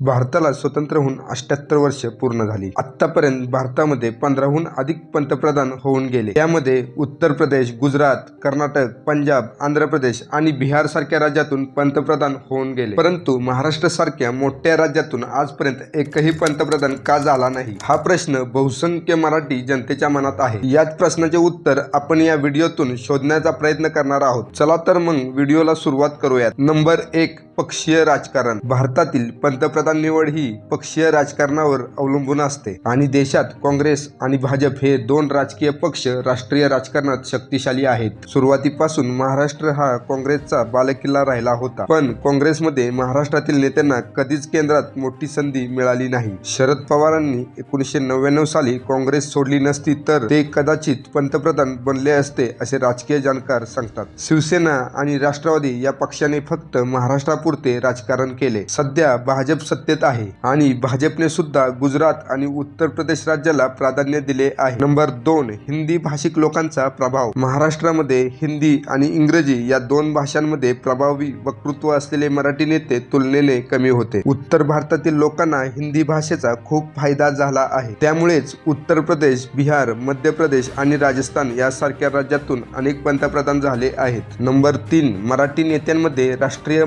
भारताला स्वतंत्र होऊन अष्ट्याहत्तर वर्ष पूर्ण झाली. आतापर्यंत भारतामध्ये पंधराहून अधिक पंतप्रधान होऊन गेले. त्यामध्ये उत्तर प्रदेश गुजरात कर्नाटक पंजाब आंध्र प्रदेश आणि बिहार सारख्या राज्यातून पंतप्रधान होऊन गेले. परंतु महाराष्ट्र सारख्या मोठ्या राज्यातून आजपर्यंत एकही पंतप्रधान का झाला नाही? हा प्रश्न बहुसंख्य मराठी जनतेच्या मनात आहे. याच प्रश्नाचे उत्तर आपण या व्हिडिओतून शोधण्याचा प्रयत्न करणार आहोत. चला तर मग व्हिडिओला सुरुवात करूयात. नंबर एक पक्षीय राजकारण. भारतातील पंतप्रधान निवड ही पक्षीय राजकारणावर अवलंबून असते. आणि देशात काँग्रेस आणि भाजप हे दोन राजकीय पक्ष राष्ट्रीय राजकारणात शक्तिशाली आहेत. सुरुवातीपासून महाराष्ट्र हा काँग्रेसचा बालकिल्ला राहिला होता. पण काँग्रेसमध्ये महाराष्ट्रातील नेत्यांना कधीच केंद्रात मोठी संधी मिळाली नाही. शरद पवारांनी एकोणीसशे नव्याण्णव साली काँग्रेस सोडली नसती तर ते कदाचित पंतप्रधान बनले असते असे राजकीय जाणकार सांगतात. शिवसेना आणि राष्ट्रवादी या पक्षाने फक्त महाराष्ट्रापुरते राजकारण केले. सध्या भाजप सत्तेत आहे आणि भाजपने सुद्धा गुजरात आणि उत्तर प्रदेश राज्याला प्राधान्य दिले आहे. नंबर दोन हिंदी भाषिक लोकांचा प्रभाव. महाराष्ट्रामध्ये हिंदी आणि इंग्रजी या दोन भाषांमध्ये प्रभावी वक्तृत्व असलेले मराठी नेते तुलनेने कमी होते. उत्तर भारतातील लोकांना हिंदी भाषेचा खूप फायदा झाला आहे. त्यामुळेच उत्तर प्रदेश बिहार मध्य प्रदेश आणि राजस्थान यासारख्या राज्यातून अनेक पंतप्रधान झाले आहेत. नंबर तीन मराठी नेत्यांमध्ये राष्ट्रीय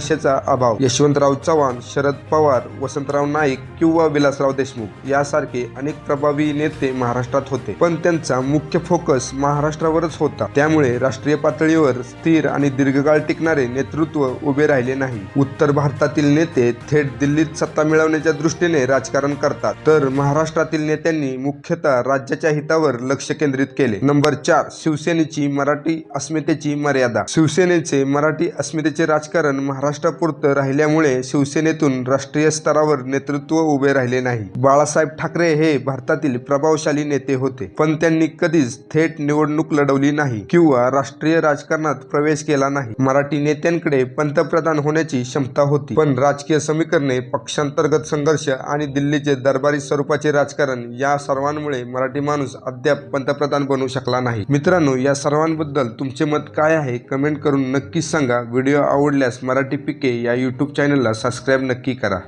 महत्वाकांक्षेचा अभाव. यशवंतराव चव्हाण शरद पवार वसंतराव नाईक किंवा विलासराव देशमुख यासारखे अनेक प्रभावी नेते महाराष्ट्रात होते. पण त्यांचा मुख्य फोकस महाराष्ट्रावरच होता. त्यामुळे राष्ट्रीय पातळीवर स्थिर आणि दीर्घकाळ टिकणारे नेतृत्व उभे राहिले नाही. उत्तर भारतातील नेते थेट दिल्लीत सत्ता मिळवण्याच्या दृष्टीने राजकारण करतात. तर महाराष्ट्रातील नेत्यांनी मुख्यतः राज्याच्या हितावर लक्ष केंद्रित केले. नंबर चार शिवसेनेची मराठी अस्मितेची मर्यादा. शिवसेनेचे मराठी अस्मितेचे राजकारण महाराष्ट्रापुरतं राहिल्यामुळे शिवसेनेतून राष्ट्रीय स्तरावर नेतृत्व उभे राहिले नाही. बाळासाहेब ठाकरे हे भारतातील प्रभावशाली नेते होते. पण त्यांनी कधीच थेट निवडणूक लढवली नाही किंवा राष्ट्रीय राजकारणात प्रवेश केला नाही. मराठी नेत्यांकडे पंतप्रधान होण्याची क्षमता होती. पण राजकीय समीकरणे पक्षांतर्गत संघर्ष आणि दिल्लीचे दरबारी स्वरूपाचे राजकारण या सर्वांमुळे मराठी माणूस अद्याप पंतप्रधान बनू शकला नाही. मित्रांनो या सर्वांबद्दल तुमचे मत काय आहे? कमेंट करून नक्कीच सांगा. व्हिडिओ आवडल्यास मराठी पिके या यूट्यूब चॅनलला सबस्क्राईब नक्की करा.